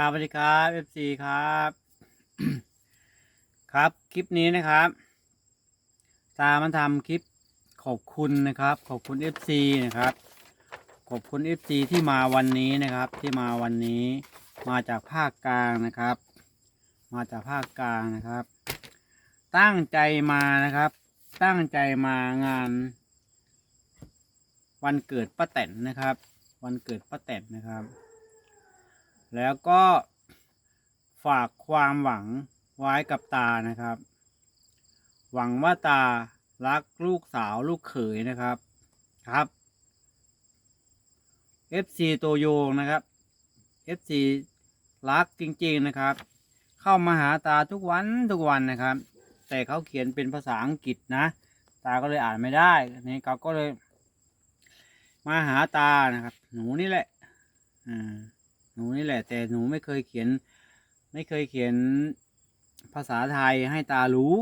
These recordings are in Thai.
ครับสวัสดีครับ FC ครับ ครับคลิปนี้นะครับตามันทำคลิปขอบคุณนะครับ ขอบคุณ FC นะครับ ขอบคุณ FC ที่มาวันนี้นะครับ ที่มาวันนี้ มาจากภาคกลางนะครับ มาจากภาคกลางนะครับ ตั้งใจมานะครับ ตั้งใจมางาน วันเกิดป้าแตนนะครับ วันเกิดป้าแตนนะครับ แล้วก็ฝากความหวังไว้กับตานะครับ หวังว่าตารักลูกสาวลูกเขยนะครับครับ FC ตัวโยงนะครับ FC รักจริงๆนะครับ เข้ามาหาตาทุกวันทุกวันนะครับ แต่เขาเขียนเป็นภาษาอังกฤษนะ ตาก็เลยอ่านไม่ได้นี่เขาก็เลย มาหาตานะครับ หนูนี่แหละ อ่า หนูนี่แหละ แต่หนูไม่เคยเขียน ไม่เคยเขียนภาษาไทยให้ตารู้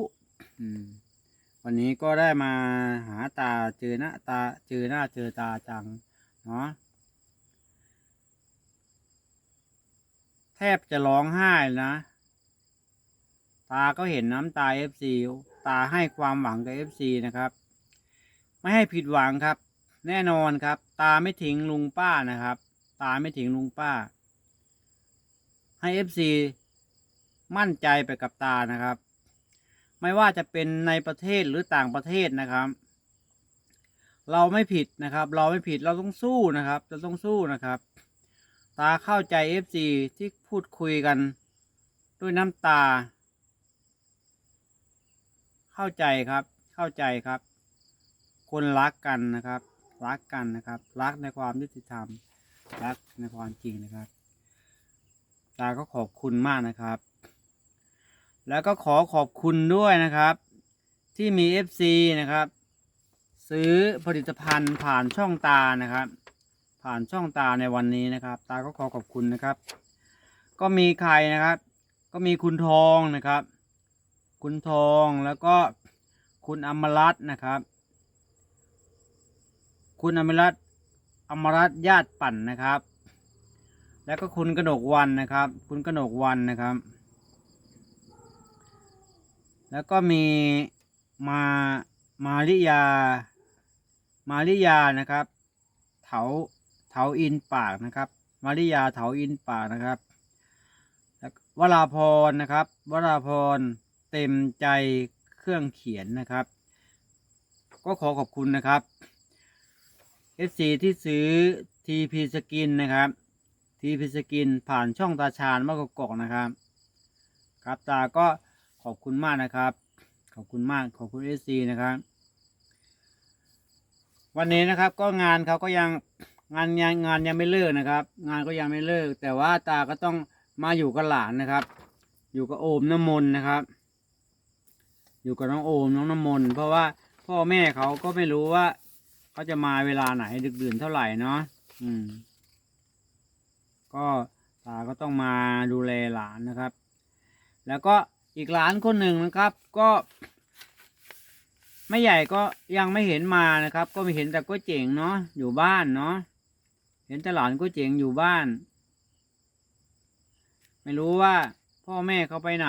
วันนี้ก็ได้มาหาตาเจอหน้าตาเจอหน้าเจอตาจังเนาะแทบจะร้องไห้นะ ตาก็เห็นน้ำตาเอฟซีตาให้ความหวังกับเอฟซีนะครับ ไม่ให้ผิดหวังครับ แน่นอนครับ ตาไม่ทิ้งลุงป้านะครับ ตาไม่ทิ้งลุงป้า ให้เอฟซีมั่นใจไปกับตานะครับ ไม่ว่าจะเป็นในประเทศหรือต่างประเทศนะครับ เราไม่ผิดนะครับ เราไม่ผิดเราต้องสู้นะครับเราต้องสู้นะครับ ตาเข้าใจเอฟซีที่พูดคุยกันด้วยน้ำตา เข้าใจครับ เข้าใจครับ คนรักกันนะครับ รักกันนะครับ รักในความยุติธรรม รักในความจริงนะครับ ตาก็ขอบคุณมากนะครับ แล้วก็ขอขอบคุณด้วยนะครับ ที่มี FC นะครับ ซื้อผลิตภัณฑ์ผ่านช่องตานะครับ ผ่านช่องตาในวันนี้นะครับ ตาก็ขอขอบคุณนะครับ ก็มีใครนะครับ ก็มีคุณทองนะครับ คุณทองแล้วก็คุณอมรัตน์นะครับ คุณอมรัตน์อมรัตน์ญาติปั่นนะครับ แล้วก็คุณกนกวันนะครับ คุณกนกวันนะครับ แล้วก็มีมามาริยา มาริยานะครับ เถาเถาอินปากนะครับ มาริยาเถาอินปากนะครับวราพรนะครับวราพรเต็มใจเครื่องเขียนนะครับ ก็ขอขอบคุณนะครับ FC ที่ซื้อ TP Skin นะครับ TP Skin ผ่านช่องตาชาญมากกอกนะครับ ครับตาก็ขอบคุณมากนะครับ ขอบคุณมากขอบคุณ FC นะครับ วันนี้นะครับก็งานเขาก็ยังงานยังงานยังไม่เลิกนะครับ งานก็ยังไม่เลิก แต่ว่าตาก็ต้องมาอยู่กับหลานนะครับ อยู่กับโอมน้ำมนต์นะครับ อยู่กับน้องโอมน้องน้ำมนต์เพราะว่าพ่อแม่เขาก็ไม่รู้ว่าเขาจะมาเวลาไหนดึกดื่นเท่าไหร่เนาะอืม ก็ตาก็ต้องมาดูแลหลานนะครับ แล้วก็อีกหลานคนหนึ่งนะครับ ก็ไม่ใหญ่ก็ยังไม่เห็นมานะครับ ก็ไม่เห็นแต่ก็เจ๋งเนาะอยู่บ้านเนาะเห็นแต่หลานก็เจ๋งอยู่บ้าน ไม่รู้ว่าพ่อแม่เขาไปไหน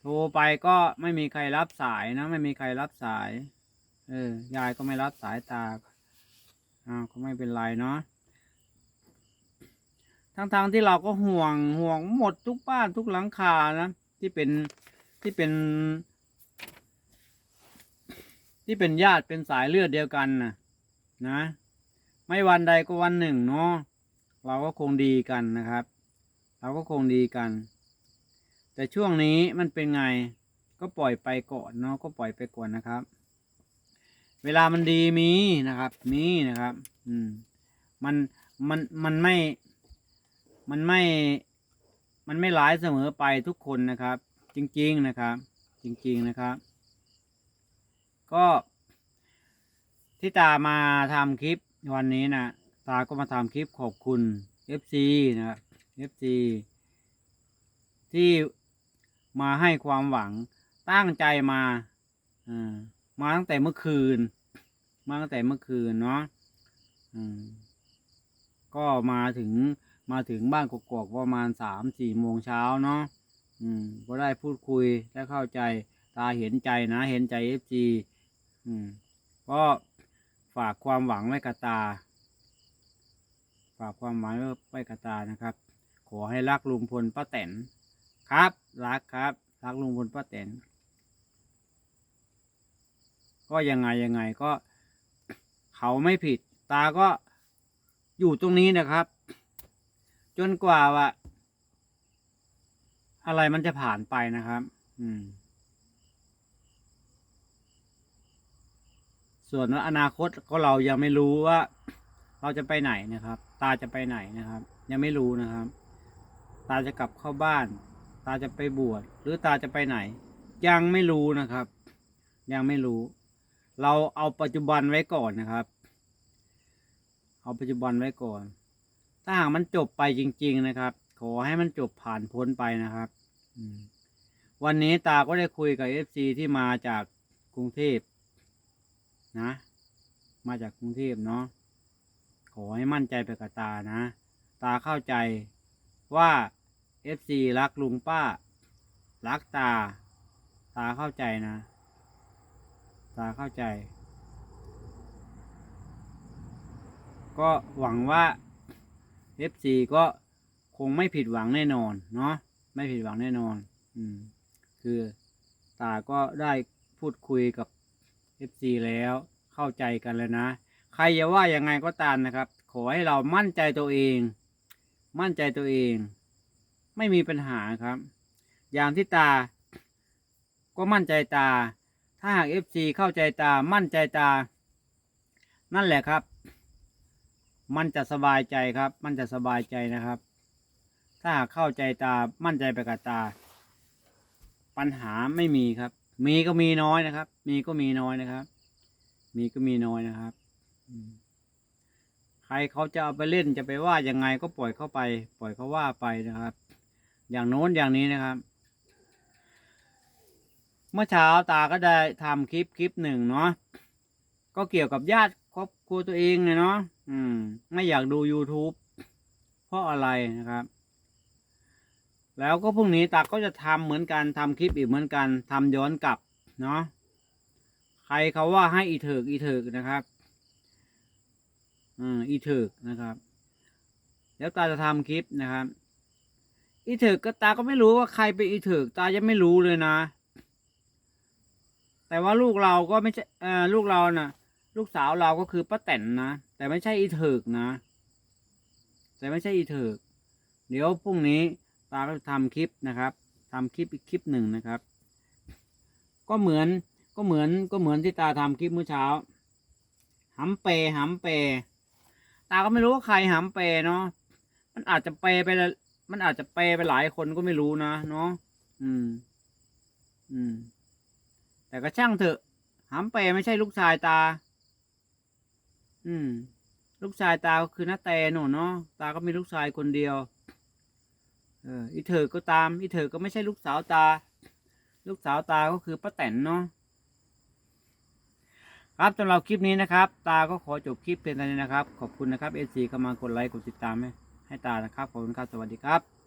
โทรไปก็ไม่มีใครรับสายนะ ไม่มีใครรับสาย เออยายก็ไม่รับสายตาอ้าวก็ไม่เป็นไรเนาะ ทั้งๆที่เราก็ห่วงห่วงหมดทุกบ้านทุกหลังคานะที่เป็นที่เป็น ที่เป็นญาติเป็นสายเลือดเดียวกันนะนะ ไม่วันใดก็วันหนึ่งเนาะเราก็คงดีกันนะครับ เราก็คงดีกัน แต่ช่วงนี้มันเป็นไงก็ปล่อยไปก่อนเนาะก็ปล่อยไปก่อนนะครับ เวลามันดีมีนะครับ มีนะครับ อืม มันมันมันไม่ มันไม่ มันไม่ร้ายเสมอไปทุกคนนะครับ จริง ๆนะครับ จริง ๆนะครับ ก็ที่ตามาทำคลิปวันนี้นะตาก็มาทำคลิปขอบคุณ FC นะครับ FC ที่มาให้ความหวังตั้งใจมาอ่ามาตั้งแต่เมื่อคืน มาตั้งแต่เมื่อคืนเนาะอืมก็มาถึง มาถึงบ้านกกอกประมาณสามสี่โมงเช้าเนาะอืมก็ได้พูดคุยได้เข้าใจตาเห็นใจนะ เห็นใจเอฟจีอืมก็ฝากความหวังไว้กับตา ฝากความหวังไว้กับตานะครับ ขอให้รักลุงพลป้าแตนครับ รักครับ รักลุงพลป้าแตนก็ยังไงยังไงก็ เขาไม่ผิด ตาก็อยู่ตรงนี้นะครับ จนกว่าว่าอะไรมันจะผ่านไปนะครับ อืม ส่วนว่าอนาคตก็เรายังไม่รู้ว่า เราจะไปไหนนะครับ ตาจะไปไหนนะครับ ยังไม่รู้นะครับ ตาจะกลับเข้าบ้าน ตาจะไปบวชหรือตาจะไปไหน ยังไม่รู้นะครับ ยังไม่รู้ เราเอาปัจจุบันไว้ก่อนนะครับ เอาปัจจุบันไว้ก่อน ถ้าหากมันจบไปจริง ๆนะครับ ขอให้มันจบผ่านพ้นไปนะครับวันนี้ตาก็ได้คุยกับเอฟซีที่มาจากกรุงเทพนะ มาจากกรุงเทพเนาะขอให้มั่นใจไปกับตานะ ตาเข้าใจว่าเอฟซีรักลุงป้า รักตา ตาเข้าใจนะ ตาเข้าใจ ก็หวังว่า FC ก็คงไม่ผิดหวังแน่นอนเนาะไม่ผิดหวังแน่นอน อืม คือตาก็ได้พูดคุยกับ FC แล้วเข้าใจกันแล้วนะ ใครจะว่ายังไงก็ตามนะครับ ขอให้เรามั่นใจตัวเอง มั่นใจตัวเอง ไม่มีปัญหาครับ อย่างที่ตา ก็มั่นใจตา ถ้าหาก FC เข้าใจตามั่นใจตา นั่นแหละครับ มันจะสบายใจครับ มันจะสบายใจนะครับ ถ้าเข้าใจตามั่นใจไปกับตา ปัญหาไม่มีครับ มีก็มีน้อยนะครับ มีก็มีน้อยนะครับ มีก็มีน้อยนะครับใครเขาจะเอาไปเล่นจะไปว่ายังไงก็ปล่อยเข้าไป ปล่อยเขาว่าไปนะครับ อย่างโน้นอย่างนี้นะครับ เมื่อเช้าตาก็ได้ทำคลิปคลิปหนึ่งเนาะก็เกี่ยวกับญาติครอบครัวตัวเองเนี่ยเนาะ อืม ไม่อยากดู YouTube เพราะอะไรนะครับ แล้วก็พรุ่งนี้ตาก็จะทำเหมือนกันทำคลิปอีกเหมือนกันทำย้อนกลับ เนาะใครเขาว่าให้อีเถิกอีเถิกนะครับอืมอีเถิกนะครับ แล้วตาจะทำคลิปนะครับ อีเถิกก็ตาก็ไม่รู้ว่าใครเป็นอีเถิกตายังไม่รู้เลยนะ แต่ว่าลูกเราก็ไม่ใช่เออลูกเราน่ะ ลูกสาวเราก็คือป้าแตนนะ แต่ไม่ใช่อีเถิกนะ แต่ไม่ใช่อีเถิก เดี๋ยวพรุ่งนี้ตาก็จะทำคลิปนะครับทำคลิปอีกคลิปหนึ่งนะครับ ก็เหมือนก็เหมือนก็เหมือนที่ตาทำคลิปเมื่อเช้าหำเปหำเป ตาก็ไม่รู้ว่าใครหำเปเนาะมันอาจจะเปไปละมันอาจจะเปไปหลายคนก็ไม่รู้นะเนาะอืม อืม แต่ก็ช่างเถอะหำเปไม่ใช่ลูกชายตา อืม ลูกชายตาก็คือน้าแตหนูเนาะตาก็มีลูกชายคนเดียว เอออีเธอก็ตาม อีเธอก็ไม่ใช่ลูกสาวตา ลูกสาวตาก็คือป้าแตนเนาะครับสำหรับคลิปนี้นะครับ ตาก็ขอจบคลิปเพียงเท่านี้นะครับ ขอบคุณนะครับเอซีเข้ามากดไลค์กดติดตามให้ให้ตานะครับขอบคุณครับสวัสดีครับ